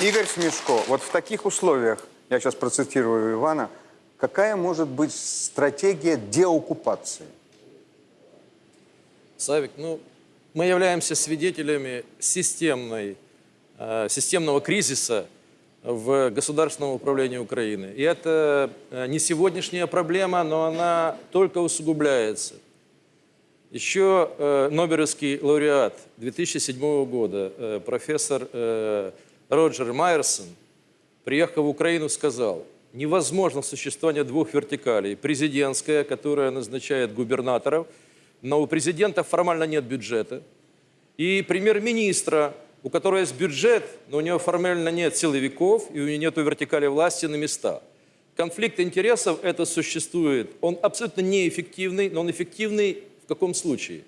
Игорь Смешко, вот в таких условиях, я сейчас процитирую Ивана, какая может быть стратегия деоккупации? Савик, ну, мы являемся свидетелями системной, э, системного кризиса в государственном управлении Украины. И это э, не сегодняшняя проблема, но она только усугубляется. Еще э, Нобелевский лауреат 2007 года, э, профессор э, Роджер Майерсон, приехав в Украину, сказал, невозможно существование двух вертикалей. Президентская, которая назначает губернаторов, но у президента формально нет бюджета, и премьер-министра, у которого есть бюджет, но у него формально нет силовиков, и у него нет вертикали власти на места. Конфликт интересов это существует. Он абсолютно неэффективный, но он эффективный в каком случае?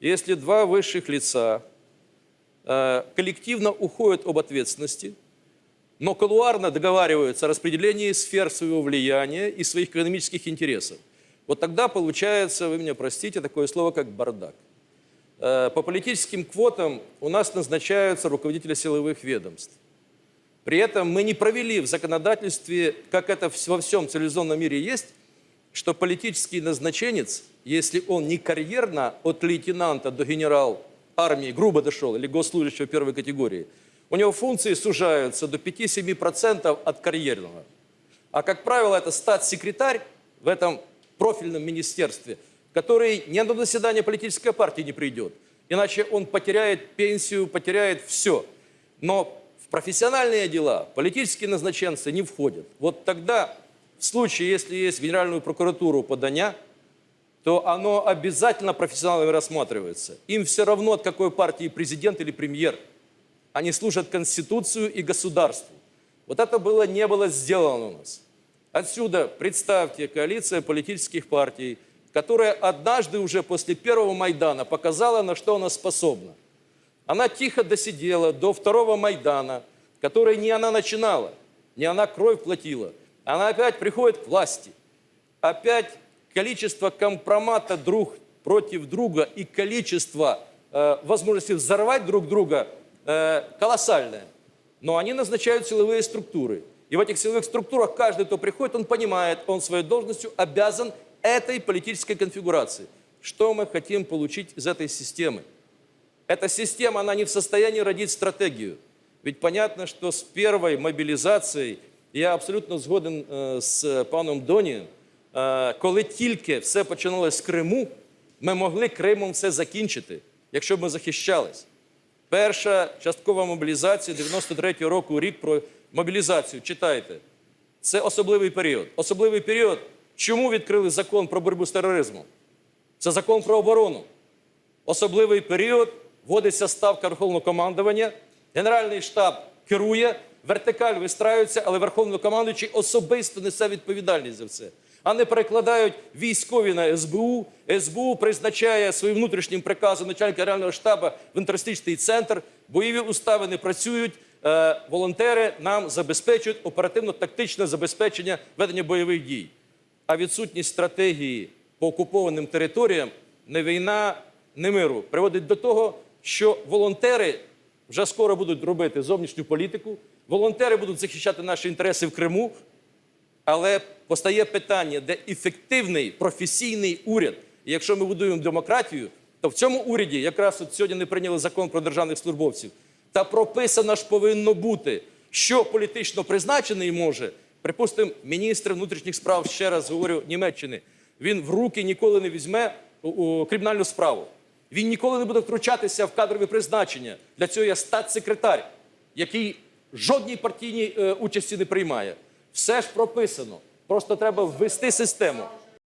Если два высших лица коллективно уходят об ответственности, но колуарно договариваются о распределении сфер своего влияния и своих экономических интересов. Вот тогда получается, вы меня простите, такое слово, как бардак. Э, По политическим квотам у нас назначаются руководители силовых ведомств. При этом мы не провели в законодательстве, как это во всем цивилизованном мире есть, что политический назначенец, если он не карьерно от лейтенанта до генерал армии грубо дошел, или госслужащего первой категории, у него функции сужаются до 5-7% от карьерного. А как правило, это статс-секретарь в этом профильном министерстве, который ни на заседание политической партии не придет. Иначе он потеряет пенсию, потеряет все. Но в профессиональные дела политические назначенцы не входят. Вот тогда, в случае, если есть Генеральную прокуратуру подання, то оно обязательно профессионалами рассматривается. Им все равно, от какой партии президент или премьер. Они служат Конституцию и государству. Вот это было, не было сделано у нас. Отсюда представьте коалиция политических партий, которая однажды уже после первого Майдана показала, на что она способна. Она тихо досидела до второго Майдана, который не она начинала, не она кровь платила. Она опять приходит к власти. Опять количество компромата друг против друга и количество э, возможностей взорвать друг друга э, колоссальное. Но они назначают силовые структуры. И в этих силовых структурах каждый, кто приходит, он понимает, он своей должностью обязан этой политической конфигурации. Что мы хотим получить из этой системы? Эта система, она не в состоянии родить стратегию. Ведь понятно, что с первой мобілізацією, я абсолютно згоден е, з паном Донієм, е, коли тільки все починалось з Криму, ми могли Кримом все закінчити, якщо б ми захищались. Перша часткова мобілізація 93-го року, рік про мобілізацію, читайте. Це особливий період. Особливий період. Чому відкрили закон про боротьбу з тероризмом? Це закон про оборону. Особливий період вводиться ставка верховного командування, Генеральний штаб керує, вертикаль вистраюється, але верховнокомандуючий особисто несе відповідальність за це. А не перекладають військові на СБУ. СБУ призначає своїм внутрішнім приказом начальника Генерального штабу в інтерстичний центр. Бойові устави не працюють. е, Волонтери нам забезпечують оперативно-тактичне забезпечення ведення бойових дій. А відсутність стратегії по окупованим територіям не війна, не миру приводить до того, що волонтери вже скоро будуть робити зовнішню політику, волонтери будуть захищати наші інтереси в Криму. Але постає питання, де ефективний професійний уряд. І якщо ми будуємо демократію, то в цьому уряді якраз от сьогодні не прийняли закон про державних службовців. Та прописано ж повинно бути, що політично призначений може, припустимо, міністр внутрішніх справ, ще раз говорю, Німеччини. Він в руки ніколи не візьме у- кримінальну справу. Він ніколи не буде втручатися в кадрові призначення. Для цього є статс-секретар, який жодній партійній е, участі не приймає. Все ж прописано. Просто треба ввести систему.